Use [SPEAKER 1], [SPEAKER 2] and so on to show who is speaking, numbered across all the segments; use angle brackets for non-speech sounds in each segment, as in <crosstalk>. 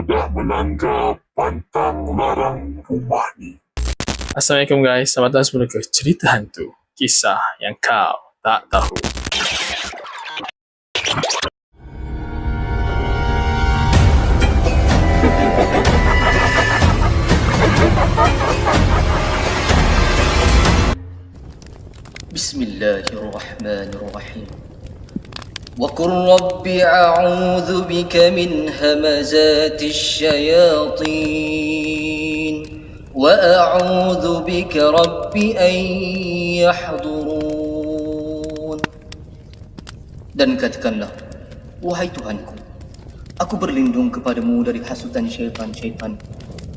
[SPEAKER 1] sudah melanggar pantang larang rumah ni.
[SPEAKER 2] Assalamualaikum guys, selamat datang semula ke cerita hantu, kisah yang kau tak tahu.
[SPEAKER 3] Bismillahirrahmanirrahim. وقل رب أعوذ بك من همزات الشياطين وأعوذ بك رب أن يحضرون Dan katakanlah, Wahai Tuhanku, aku berlindung kepadamu dari hasutan syaitan-syaitan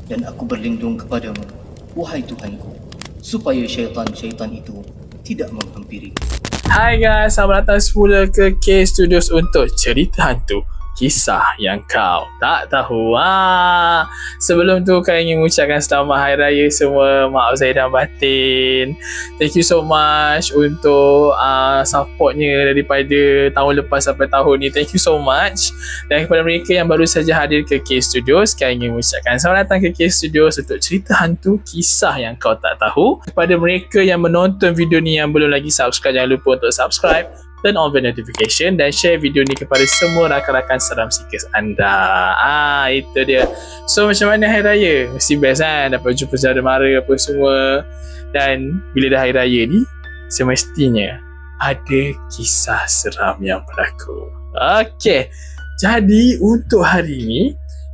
[SPEAKER 3] dan aku berlindung kepadamu, wahai Tuhanku, supaya syaitan-syaitan itu tidak menghampiri.
[SPEAKER 2] Hai guys, selamat datang semula ke K Studios untuk Cerita Hantu Kisah yang kau tak tahu. Ah. Sebelum tu kau ingin mengucapkan selamat Hari Raya semua Maaf saya dan batin. Thank you so much Untuk uh, supportnya Daripada tahun lepas sampai tahun ni. Thank you so much. Dan kepada mereka yang baru saja hadir ke K Studios Kau ingin mengucapkan selamat datang ke K Studios Untuk cerita hantu kisah yang kau tak tahu. Kepada mereka yang menonton video ni Yang belum lagi subscribe Jangan lupa untuk subscribe turn on the notification dan share video ni kepada semua rakan-rakan seram sikis anda. Ah, itu dia. So, macam mana Hari Raya? Mesti best kan? Dapat jumpa saudara mara apa semua. Dan bila dah Hari Raya ni, semestinya ada kisah seram yang berlaku. Okay. Jadi, untuk hari ni,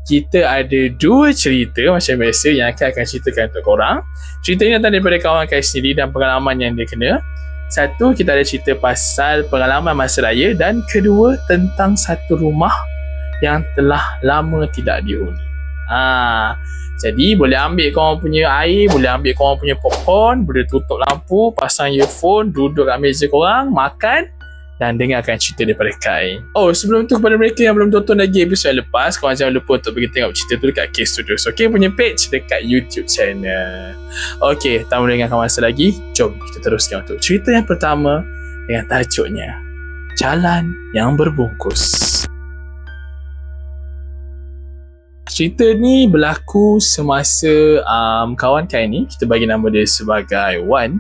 [SPEAKER 2] kita ada dua cerita macam biasa yang akan akan ceritakan untuk korang. Cerita ni datang daripada kawan Kai sendiri dan pengalaman yang dia kena. Satu, kita ada cerita pasal pengalaman masa raya dan kedua, tentang satu rumah yang telah lama tidak dihuni. Ha, jadi boleh ambil korang punya air, boleh ambil korang punya popcorn, boleh tutup lampu, pasang earphone, duduk kat meja korang, makan dan dengarkan cerita daripada Kai. Oh, sebelum tu kepada mereka yang belum tonton lagi episod lepas, korang jangan lupa untuk pergi tengok cerita tu dekat K Studios. Okay, punya page dekat YouTube channel. Okay, tak boleh dengarkan masa lagi. Jom kita teruskan untuk cerita yang pertama dengan tajuknya Jalan yang Berbungkus. Cerita ni berlaku semasa um, kawan Kai ni, kita bagi nama dia sebagai Wan,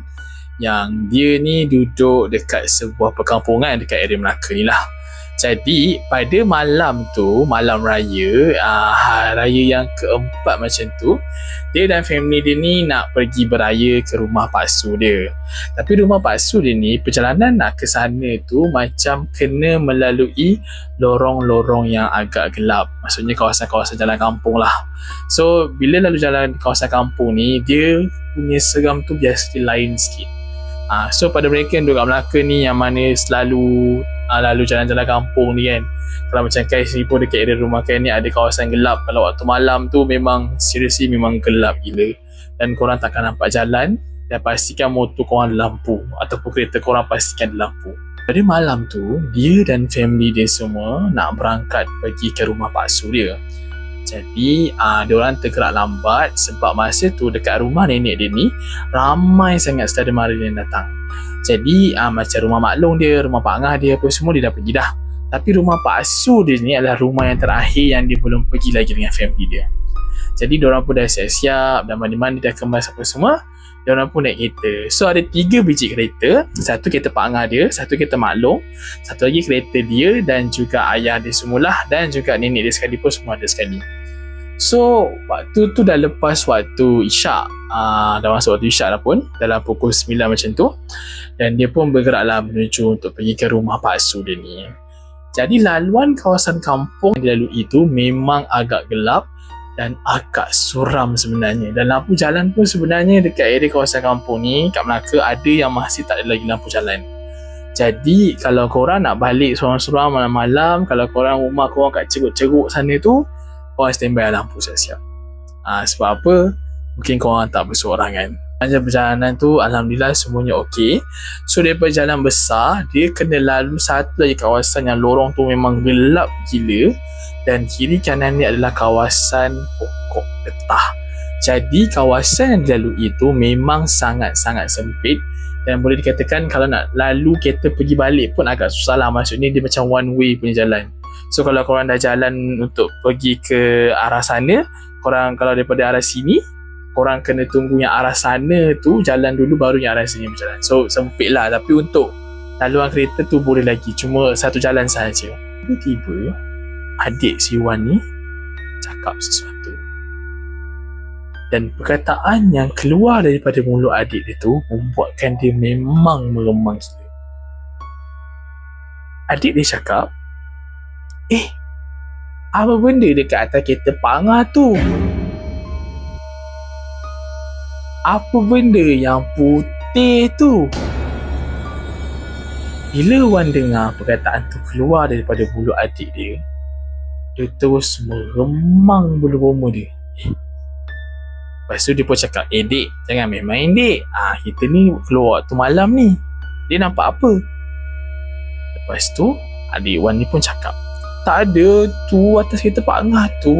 [SPEAKER 2] yang dia ni duduk dekat sebuah perkampungan dekat area Melaka ni lah. Jadi pada malam tu, malam raya, uh, raya yang keempat macam tu, dia dan family dia ni nak pergi beraya ke rumah Pak Su dia. Tapi rumah Pak Su dia ni, perjalanan nak ke sana tu macam kena melalui lorong-lorong yang agak gelap. Maksudnya kawasan-kawasan jalan kampung lah. So, bila lalu jalan kawasan kampung ni, dia punya seram tu biasa lain sikit. Uh, so pada mereka yang duduk kat Melaka ni yang mana selalu uh, lalu jalan-jalan kampung ni kan kalau macam Kai sini pun dekat area rumah Kai ni ada kawasan gelap. Kalau waktu malam tu memang seriously memang gelap gila. Dan korang takkan nampak jalan dan pastikan motor korang lampu ataupun kereta korang pastikan lampu. Pada malam tu dia dan family dia semua nak berangkat pergi ke rumah Pak Surya jadi uh, dia orang tergerak lambat sebab masa tu dekat rumah nenek dia ni ramai sangat saudara mara yang datang. Jadi uh, macam rumah maklong dia, rumah Pak Angah dia apa semua dia dah pergi dah. Tapi rumah Pak Asu dia ni adalah rumah yang terakhir yang dia belum pergi lagi dengan family dia. Jadi orang pun dah siap-siap dah mandi-mandi dah kemas apa semua. Diorang pun naik kereta. So ada tiga biji kereta. Satu kereta Pak Angah dia, satu kereta Maklong, satu lagi kereta dia dan juga ayah dia semula dan juga nenek dia sekali pun semua ada sekali. So waktu tu dah lepas waktu isyak uh, Dah masuk waktu isyak dah pun Dalam pukul 9 macam tu Dan dia pun bergeraklah menuju untuk pergi ke rumah Pak Su dia ni Jadi laluan kawasan kampung yang dilalui itu memang agak gelap Dan agak suram sebenarnya. Dan lampu jalan pun sebenarnya dekat area kawasan kampung ni Kat Melaka ada yang masih tak ada lagi lampu jalan. Jadi kalau korang nak balik seorang-seorang malam-malam Kalau korang rumah korang kat ceruk-ceruk sana tu korang standby lampu siap-siap. Ha, sebab apa? Mungkin korang tak berseorangan Panjang perjalanan tu Alhamdulillah semuanya okey. So daripada jalan besar Dia kena lalu satu lagi kawasan yang lorong tu memang gelap gila. Dan kiri kanan ni adalah kawasan pokok getah Jadi kawasan yang dilalui itu memang sangat-sangat sempit. Dan boleh dikatakan kalau nak lalu kereta pergi balik pun agak susah lah. Maksudnya dia macam one way punya jalan. So kalau korang dah jalan untuk pergi ke arah sana, korang kalau daripada arah sini, korang kena tunggu yang arah sana tu jalan dulu baru yang arah sini berjalan. So sempit lah tapi untuk laluan kereta tu boleh lagi. Cuma satu jalan saja. Tiba-tiba adik si Wan ni cakap sesuatu. Dan perkataan yang keluar daripada mulut adik dia tu membuatkan dia memang meremang gila. Adik dia cakap, Eh, apa benda dekat atas kereta pangah tu? Apa benda yang putih tu? Bila Wan dengar perkataan tu keluar daripada mulut adik dia, dia terus meremang bulu roma dia. Eh. Lepas tu dia pun cakap, eh dek, jangan main-main dek. Ah, kita ni keluar waktu malam ni. Dia nampak apa? Lepas tu, adik Wan ni pun cakap, tak ada tu atas kereta Pak Ngah tu.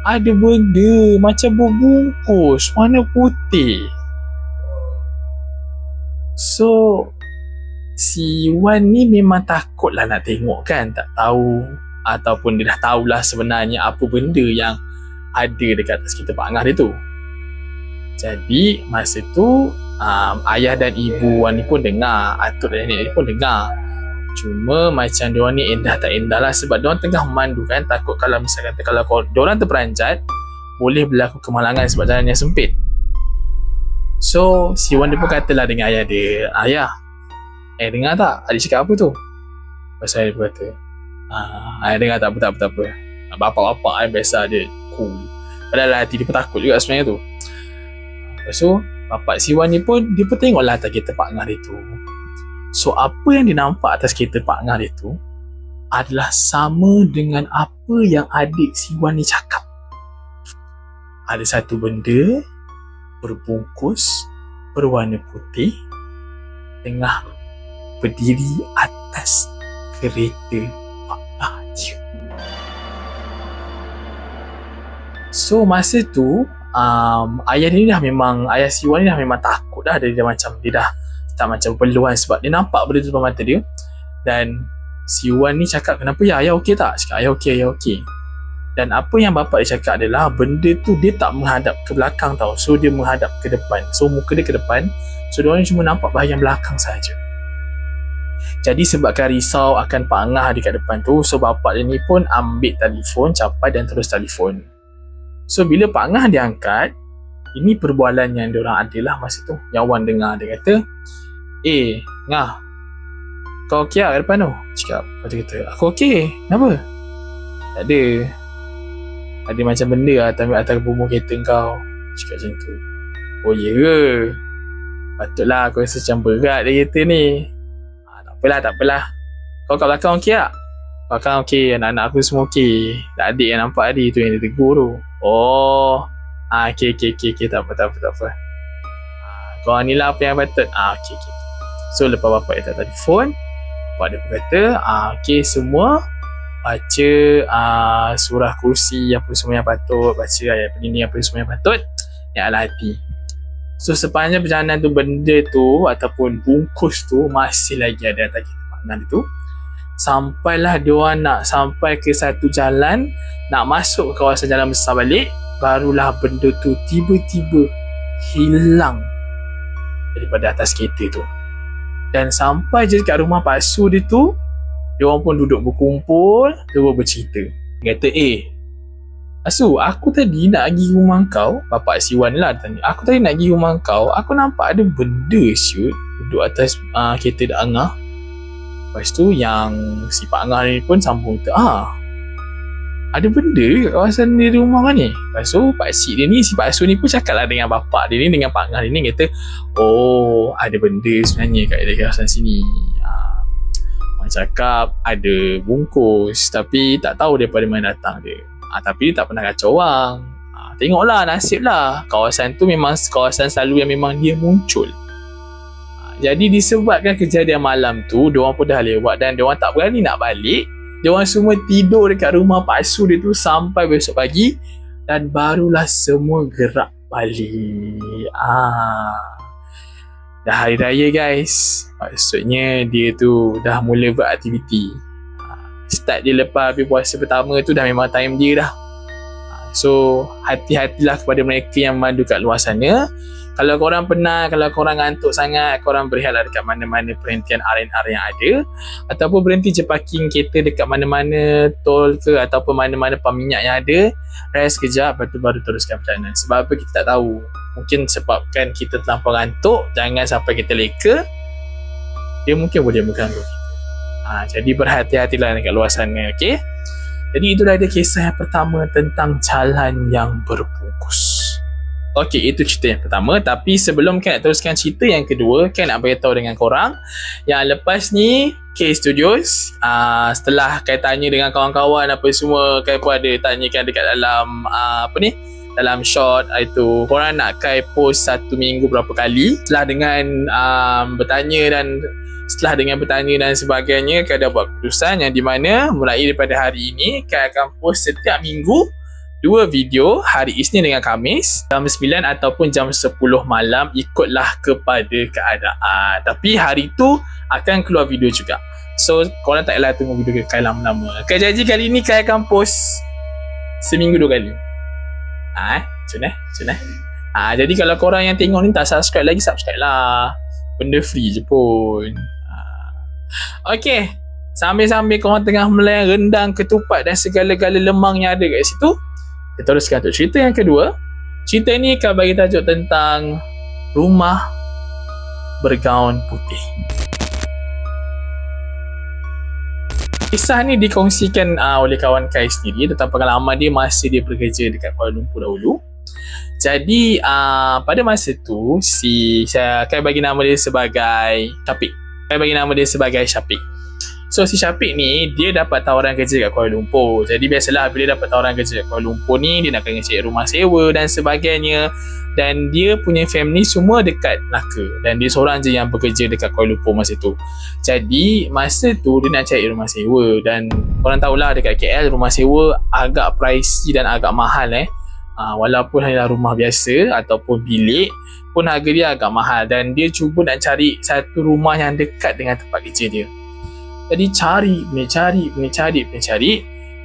[SPEAKER 2] Ada benda macam berbungkus warna putih. So, si Wan ni memang takut lah nak tengok kan. Tak tahu ataupun dia dah tahulah sebenarnya apa benda yang ada dekat atas kereta Pak Ngah dia tu. Jadi, masa tu um, ayah dan ibu Wan ni pun dengar. Atuk dan nenek dia pun dengar. Cuma macam diorang ni endah tak endah lah sebab diorang tengah mandu kan takut kalau misalkan kalau diorang terperanjat boleh berlaku kemalangan sebab jalan yang sempit. So, si Wan dia pun katalah dengan ayah dia, Ayah, eh dengar tak? Adik cakap apa tu? Pasal ayah dia kata, ah, Ayah dengar tak apa, tak apa, apa. Bapak-bapak kan biasa dia cool. Padahal hati dia pun takut juga sebenarnya tu. Tu, bapak si Wan ni pun, dia pun tengoklah tak kita Pak Ngah dia tu. So apa yang dia nampak atas kereta Pak Ngar itu adalah sama dengan apa yang adik si Wan ni cakap. Ada satu benda berbungkus berwarna putih tengah berdiri atas kereta Pak Ngar dia. So masa tu um, ayah dia ni dah memang ayah si Wan ni dah memang takut dah dia dah macam dia dah tak macam perluan sebab dia nampak benda tu depan mata dia. Dan si Wan ni cakap kenapa ya? Ayah okey tak? Cakap ayah okey ayah okey. Dan apa yang bapak dia cakap adalah benda tu dia tak menghadap ke belakang tau. So dia menghadap ke depan. So muka dia ke depan. So dia cuma nampak bahagian belakang saja jadi sebabkan risau akan Pak Angah dekat depan tu so bapak dia ni pun ambil telefon capai dan terus telefon. So bila Pak Angah dia angkat ini perbualan yang diorang adalah masa tu. Yang Wan dengar dia kata Eh, Ngah. Kau okey lah depan tu? Cakap. Lepas kata, aku okey. Kenapa? Tak ada. Ada macam benda lah atas, atas bumbu kereta kau. Cakap macam tu. Oh, ya ke? Patutlah aku rasa macam berat dia kereta ni. Ha, tak apalah, tak apalah. Kau kat belakang okey tak? Belakang okey, anak-anak aku semua okey. Tak adik yang nampak tadi tu yang dia tegur tu. Oh. Ah, okey, okey, okey, okey. Tak apa, tak apa, tak apa. Ah, kau ni lah apa yang patut. Ah, okey, okey. So lepas bapak dia telefon Bapak dia pun kata ah, Okay semua Baca ah, surah kursi Apa semua yang patut Baca ayat penini apa semua yang patut Yang ala hati So sepanjang perjalanan tu Benda tu Ataupun bungkus tu Masih lagi ada atas kita pandan tu Sampailah dia nak sampai ke satu jalan Nak masuk ke kawasan jalan besar balik Barulah benda tu tiba-tiba hilang daripada atas kereta tu. Dan sampai je dekat rumah Pak Su dia tu Dia orang pun duduk berkumpul Dia bercerita. Dia kata eh Asu aku tadi nak pergi rumah kau. Bapak si Wan lah tanya Aku tadi nak pergi rumah kau Aku nampak ada benda siut Duduk atas uh, kereta Angah. Lepas tu yang si Pak Angah ni pun sambung kata Ah ada benda kat kawasan dia rumah kan ni? Lepas tu Pak Cik dia ni Si Pak Su ni pun cakap lah dengan bapak dia ni Dengan Pak Ngah dia ni Kata Oh ada benda sebenarnya kat kawasan sini. Ha. Cakap ada bungkus Tapi tak tahu daripada mana datang dia. Ha, Tapi dia tak pernah kacau orang. Ha, Tengoklah nasib lah. Kawasan tu memang kawasan selalu yang memang dia muncul. Ha, Jadi disebabkan kejadian malam tu Diorang pun dah lewat Dan diorang tak berani nak balik dia orang semua tidur dekat rumah Pak Su dia tu sampai besok pagi dan barulah semua gerak balik. Ah. Dah hari raya guys. Maksudnya dia tu dah mula beraktiviti. Ah. start dia lepas habis puasa pertama tu dah memang time dia dah Ah, so hati-hatilah kepada mereka yang mandu kat luar sana kalau korang penat, kalau korang ngantuk sangat, korang berehatlah dekat mana-mana perhentian R&R yang ada. Ataupun berhenti je parking kereta dekat mana-mana tol ke ataupun mana-mana pam minyak yang ada. Rest kejap lepas tu baru teruskan perjalanan. Sebab apa kita tak tahu. Mungkin sebabkan kita terlampau ngantuk jangan sampai kita leka dia mungkin boleh mengganggu kita. Ha, jadi berhati-hatilah dekat luar sana okay? jadi itulah dia kisah yang pertama tentang jalan yang berbungkus Okey, itu cerita yang pertama. Tapi sebelum kan nak teruskan cerita yang kedua, kan nak beritahu dengan korang yang lepas ni K Studios uh, setelah kai tanya dengan kawan-kawan apa semua kai pun ada tanyakan dekat dalam uh, apa ni dalam short itu korang nak kai post satu minggu berapa kali setelah dengan um, bertanya dan setelah dengan bertanya dan sebagainya kai dah buat keputusan yang di mana mulai daripada hari ini kai akan post setiap minggu dua video hari Isnin dengan Kamis jam 9 ataupun jam 10 malam ikutlah kepada keadaan. Tapi hari tu akan keluar video juga. So korang tak payah tunggu video kekal lama-lama. Okay, janji kali ni Kai akan post seminggu dua kali. Ha, eh? Macam eh macam eh ha, jadi kalau korang yang tengok ni tak subscribe lagi subscribe lah. Benda free je pun. Ha. Okay Sambil-sambil korang tengah melayan rendang, ketupat dan segala-gala lemang yang ada kat situ kita teruskan untuk cerita yang kedua. Cerita ni akan bagi tajuk tentang rumah bergaun putih. Kisah ni dikongsikan uh, oleh kawan Kai sendiri tentang pengalaman dia masa dia bekerja dekat Kuala Lumpur dahulu. Jadi uh, pada masa tu si saya akan bagi nama dia sebagai Syafiq. Saya bagi nama dia sebagai Syafiq. So si Syafiq ni dia dapat tawaran kerja kat Kuala Lumpur. Jadi biasalah bila dapat tawaran kerja kat Kuala Lumpur ni dia nak kena cari rumah sewa dan sebagainya. Dan dia punya family semua dekat Melaka dan dia seorang je yang bekerja dekat Kuala Lumpur masa tu. Jadi masa tu dia nak cari rumah sewa dan korang tahulah dekat KL rumah sewa agak pricey dan agak mahal eh. Uh, walaupun hanya rumah biasa ataupun bilik pun harga dia agak mahal dan dia cuba nak cari satu rumah yang dekat dengan tempat kerja dia. Jadi cari, punya cari, punya cari, punya cari.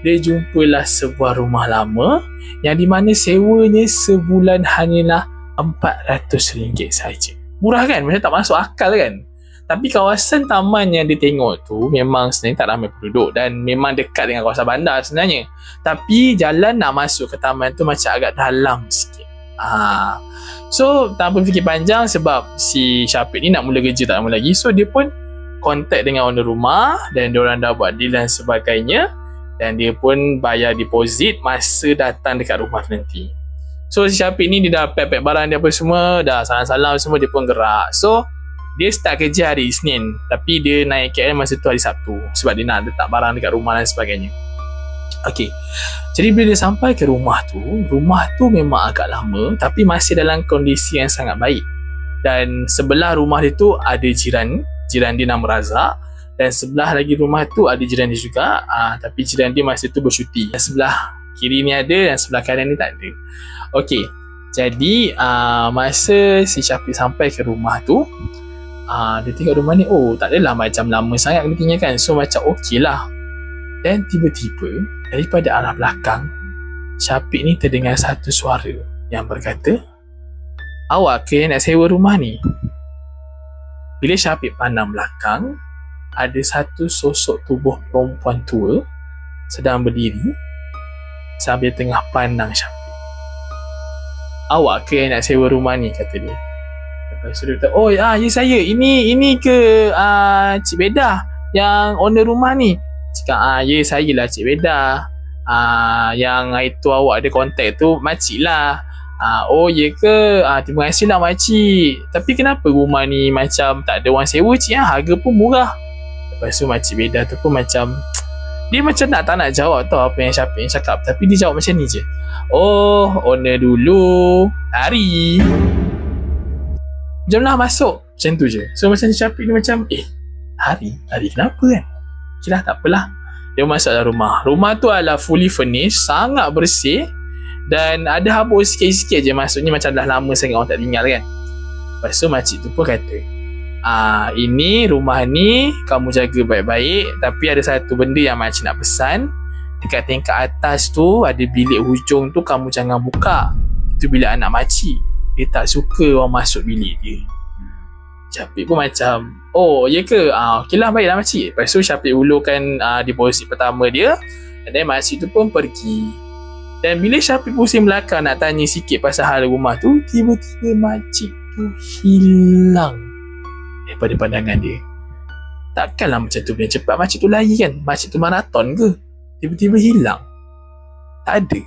[SPEAKER 2] Dia jumpalah sebuah rumah lama yang di mana sewanya sebulan hanyalah RM400 saja. Murah kan? Macam tak masuk akal kan? Tapi kawasan taman yang dia tengok tu memang sebenarnya tak ramai penduduk dan memang dekat dengan kawasan bandar sebenarnya. Tapi jalan nak masuk ke taman tu macam agak dalam sikit. Ha. So, tanpa fikir panjang sebab si Syafiq ni nak mula kerja tak lama lagi. So, dia pun contact dengan owner rumah dan dia orang dah buat deal dan sebagainya dan dia pun bayar deposit masa datang dekat rumah nanti. So si Syafiq ni dia dah pack-pack barang dia apa semua, dah salam-salam semua dia pun gerak. So dia start kerja hari Isnin tapi dia naik KL masa tu hari Sabtu sebab dia nak letak barang dekat rumah dan sebagainya. Okay. Jadi bila dia sampai ke rumah tu, rumah tu memang agak lama tapi masih dalam kondisi yang sangat baik. Dan sebelah rumah dia tu ada jiran jiran dia nama Razak dan sebelah lagi rumah tu ada jiran dia juga. Uh, tapi jiran dia masa tu bersyuti dan sebelah kiri ni ada dan sebelah kanan ni tak ada. Ok jadi uh, masa si Syafiq sampai ke rumah tu uh, dia tengok rumah ni oh tak adalah macam lama sangat dia tinggalkan so macam ok lah. Dan tiba-tiba daripada arah belakang Syafiq ni terdengar satu suara yang berkata awak ke nak sewa rumah ni bila Syafiq pandang belakang, ada satu sosok tubuh perempuan tua sedang berdiri sambil tengah pandang Syafiq. Awak ke yang nak sewa rumah ni? Kata dia. Lepas tu dia kata, oh ah, ya saya. Ini ini ke uh, Cik Beda yang owner rumah ni? Cakap, ah, ya saya lah Cik Beda. Ah, yang itu awak ada kontak tu makcik lah. Ah, oh ya ke? Ah, terima kasih lah makcik. Tapi kenapa rumah ni macam tak ada orang sewa cik? Ah, harga pun murah. Lepas tu makcik beda tu pun macam <tsk> dia macam nak tak nak jawab tau apa yang Syafiq cakap. Tapi dia jawab macam ni je. Oh, owner dulu. Hari. Jomlah masuk. Macam tu je. So macam Syafiq ni macam eh, hari? Hari kenapa kan? Okay lah, tak apalah. Dia masuk dalam rumah. Rumah tu adalah fully furnished. Sangat bersih dan ada habis sikit-sikit je maksudnya macam dah lama sangat orang tak tinggal kan. Lepas tu makcik tu pun kata ah ini rumah ni kamu jaga baik-baik tapi ada satu benda yang makcik nak pesan. Dekat tingkat atas tu ada bilik hujung tu kamu jangan buka. Itu bilik anak makcik. Dia tak suka orang masuk bilik dia. Syafiq pun macam oh ya ke? Ah okey lah baiklah makcik. Lepas tu Syafiq hulurkan ah, deposit pertama dia. Dan then makcik tu pun pergi dan bila Syafiq pusing belakang nak tanya sikit pasal hal rumah tu tiba-tiba makcik tu hilang. Daripada pandangan dia. Takkanlah macam tu punya cepat. Makcik tu lari kan? Makcik tu maraton ke? Tiba-tiba hilang. Tak ada.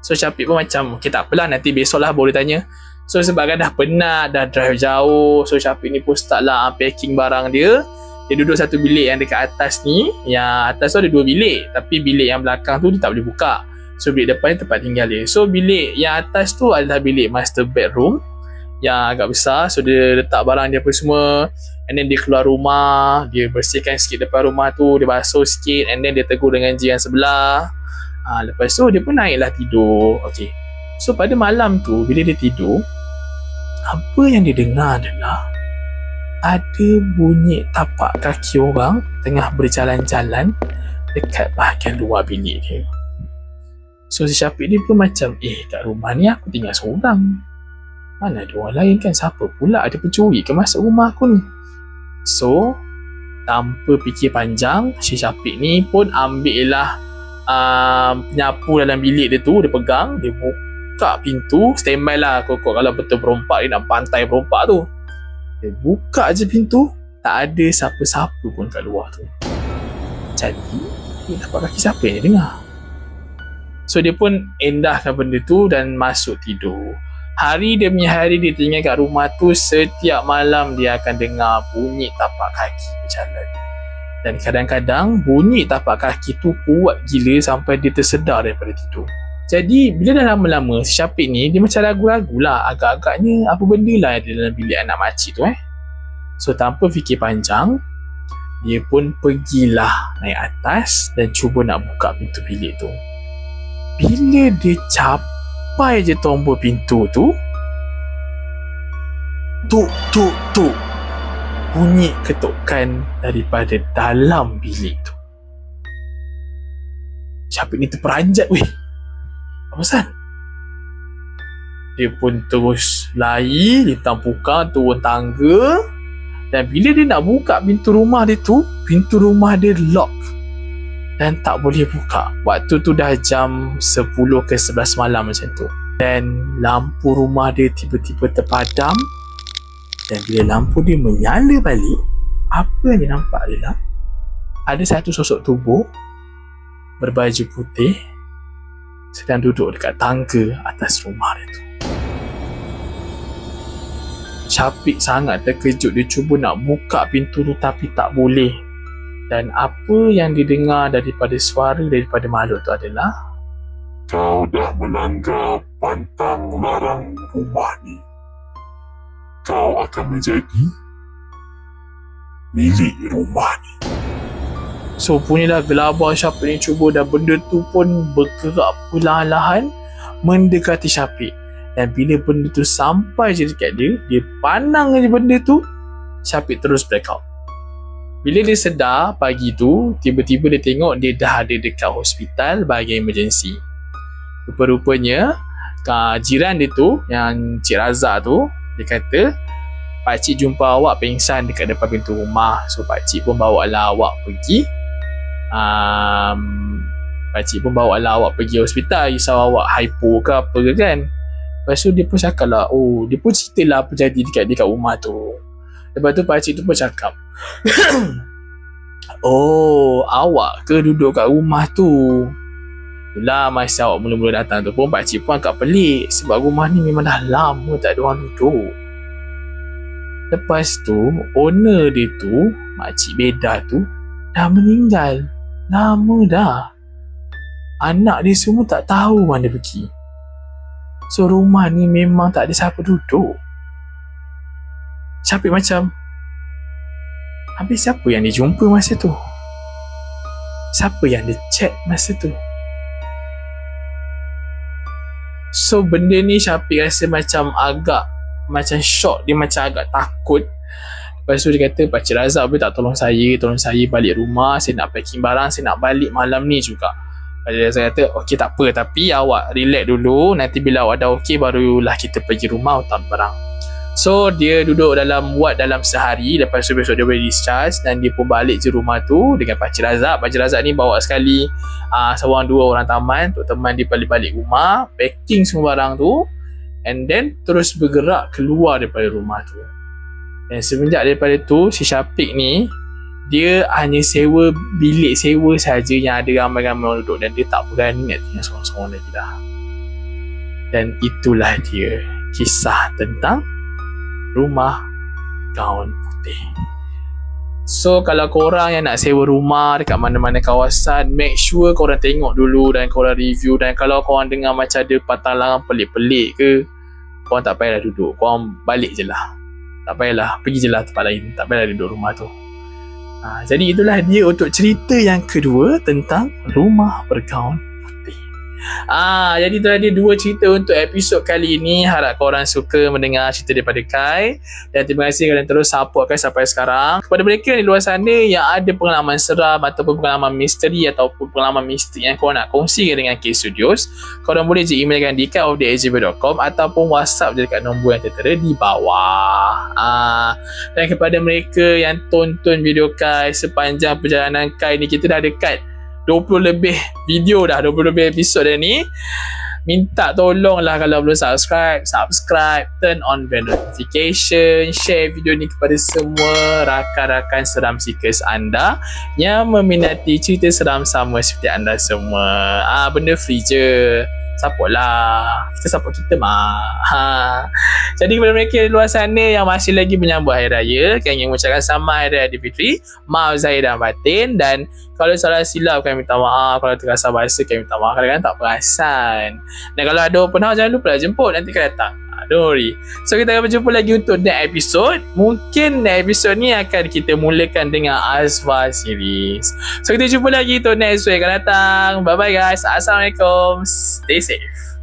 [SPEAKER 2] So Syafiq pun macam okay tak apalah nanti besok lah boleh tanya. So sebab kan dah penat dah drive jauh. So Syafiq ni pun start lah packing barang dia. Dia duduk satu bilik yang dekat atas ni. Yang atas tu ada dua bilik. Tapi bilik yang belakang tu dia tak boleh buka so bilik depan ni tempat tinggal dia. So bilik yang atas tu adalah bilik master bedroom yang agak besar. So dia letak barang dia apa semua. And then dia keluar rumah. Dia bersihkan sikit depan rumah tu. Dia basuh sikit. And then dia tegur dengan jiran sebelah. Ha, lepas tu dia pun naiklah tidur. Okay. so pada malam tu bila dia tidur apa yang dia dengar adalah ada bunyi tapak kaki orang tengah berjalan-jalan dekat bahagian luar bilik dia so si Syafiq ni pun macam eh kat rumah ni aku tinggal seorang. Mana ada orang lain kan? Siapa pula ada pencuri ke masuk rumah aku ni? So tanpa fikir panjang si Syafiq ni pun ambil lah um, penyapu dalam bilik dia tu dia pegang dia buka pintu standby lah kokok kalau betul berompak dia nak pantai berompak tu. Dia buka je pintu tak ada siapa-siapa pun kat luar tu. Jadi dia dapat kaki siapa yang dia dengar so dia pun endahkan benda tu dan masuk tidur. Hari demi hari dia tinggal kat rumah tu Setiap malam dia akan dengar bunyi tapak kaki berjalan. Dan kadang-kadang bunyi tapak kaki tu kuat gila Sampai dia tersedar daripada tidur. Jadi bila dah lama-lama si Syafiq ni Dia macam ragu-ragu lah. Agak-agaknya apa benda lah ada dalam bilik anak makcik tu eh. So tanpa fikir panjang Dia pun pergilah naik atas Dan cuba nak buka pintu bilik tu Bila dia capai je tombol pintu tu tuk tuk tuk bunyi ketukan daripada dalam bilik tu. Syafiq ni terperanjat weh? Apa pasal? Dia pun terus lari lintang pukang turun tangga. Dan bila dia nak buka pintu rumah dia tu pintu rumah dia lock dan tak boleh buka. Waktu tu dah jam 10 ke 11 malam macam tu. Dan lampu rumah dia tiba-tiba terpadam. Dan bila lampu dia menyala balik, apa yang dia nampak adalah ada satu sosok tubuh berbaju putih sedang duduk dekat tangga atas rumah dia tu. Capik sangat terkejut dia cuba nak buka pintu tu tapi tak boleh dan apa yang didengar daripada suara daripada makhluk tu adalah
[SPEAKER 1] Kau dah melanggar pantang larang rumah ni. Kau akan menjadi milik rumah ni.
[SPEAKER 2] So punyalah gelabah Syafiq ni cuba dan benda tu pun bergerak perlahan-lahan mendekati Syafiq. Dan bila benda tu sampai je dekat dia, dia pandang je benda tu, Syafiq terus break out. Bila dia sedar pagi tu, tiba-tiba dia tengok dia dah ada dekat hospital bahagian emergency. Rupa-rupanya, jiran dia tu, yang Cik Razak tu, dia kata, Pakcik jumpa awak pingsan dekat depan pintu rumah. So, Pakcik pun bawa lah awak pergi. Um, Pakcik pun bawa lah awak pergi hospital. Risau awak hypo ke apa ke kan. Lepas tu dia pun cakap lah, oh, dia pun cerita lah apa jadi dekat, dekat rumah tu. Lepas tu pakcik tu pun cakap <coughs> Oh awak ke duduk kat rumah tu? Itulah masa awak mula-mula datang tu pun pakcik pun agak pelik Sebab rumah ni memang dah lama tak ada orang duduk. Lepas tu owner dia tu Makcik Beda tu Dah meninggal. Lama dah. Anak dia semua tak tahu mana pergi. So rumah ni memang tak ada siapa duduk Syafiq macam Habis siapa yang dia jumpa masa tu? Siapa yang dia chat masa tu? So benda ni Syafiq rasa macam agak Macam shock. Dia macam agak takut. Lepas tu dia kata Pakcik Razak boleh tak tolong saya. Tolong saya balik rumah. Saya nak packing barang. Saya nak balik malam ni juga. Pakcik Razak kata Okey tak apa. Tapi awak relax dulu. Nanti bila awak dah okey Barulah kita pergi rumah Untuk barang So dia duduk dalam Ward dalam sehari Lepas tu besok dia boleh discharge Dan dia pun balik je rumah tu Dengan Pakcik Razak Pakcik Razak ni bawa sekali uh, Seorang dua orang taman Untuk teman dia balik-balik rumah Packing semua barang tu And then terus bergerak keluar daripada rumah tu dan semenjak daripada tu si Syafiq ni dia hanya sewa bilik sewa saja yang ada ramai-ramai orang duduk dan dia tak berani nak tinggal seorang-seorang lagi dah. Dan itulah dia kisah tentang rumah gaun putih. So kalau korang yang nak sewa rumah dekat mana-mana kawasan Make sure korang tengok dulu dan korang review Dan kalau korang dengar macam ada patah larang pelik-pelik ke Korang tak payahlah duduk, korang balik je lah. Tak payahlah. Pergi je lah tempat lain. Tak payahlah duduk rumah tu. Ha, jadi itulah dia untuk cerita yang kedua tentang rumah bergaun Ah, jadi tu ada dua cerita untuk episod kali ini. Harap korang suka mendengar cerita daripada Kai. Dan terima kasih kerana terus support Kai sampai sekarang. Kepada mereka di luar sana yang ada pengalaman seram ataupun pengalaman misteri ataupun pengalaman misteri yang korang nak kongsikan dengan K Studios, korang boleh je emailkan di kai.com ataupun WhatsApp je dekat nombor yang tertera di bawah. Ah, dan kepada mereka yang tonton video Kai sepanjang perjalanan Kai ni, kita dah dekat 20 lebih video dah 20 lebih episod dah ni minta tolonglah kalau belum subscribe subscribe turn on bell notification share video ni kepada semua rakan-rakan seram seekers anda yang meminati cerita seram sama seperti anda semua. Ah benda free je support lah. Kita support kita mah ha. jadi kepada mereka di luar sana yang masih lagi menyambut Hari Raya kami ingin mengucapkan selamat Hari Raya Aidilfitri maaf zahir dan batin. Dan kalau salah silap kami minta maaf. Kalau terasa bahasa kami minta maaf. Kadang-kadang tak perasan. Dan kalau ada open house jangan lupa jemput. Nanti kau datang Don't worry. So kita akan berjumpa lagi untuk next episode. Mungkin next episode ni akan kita mulakan dengan Azwa series. So kita jumpa lagi untuk next week akan datang. Bye bye guys. Assalamualaikum. Stay safe.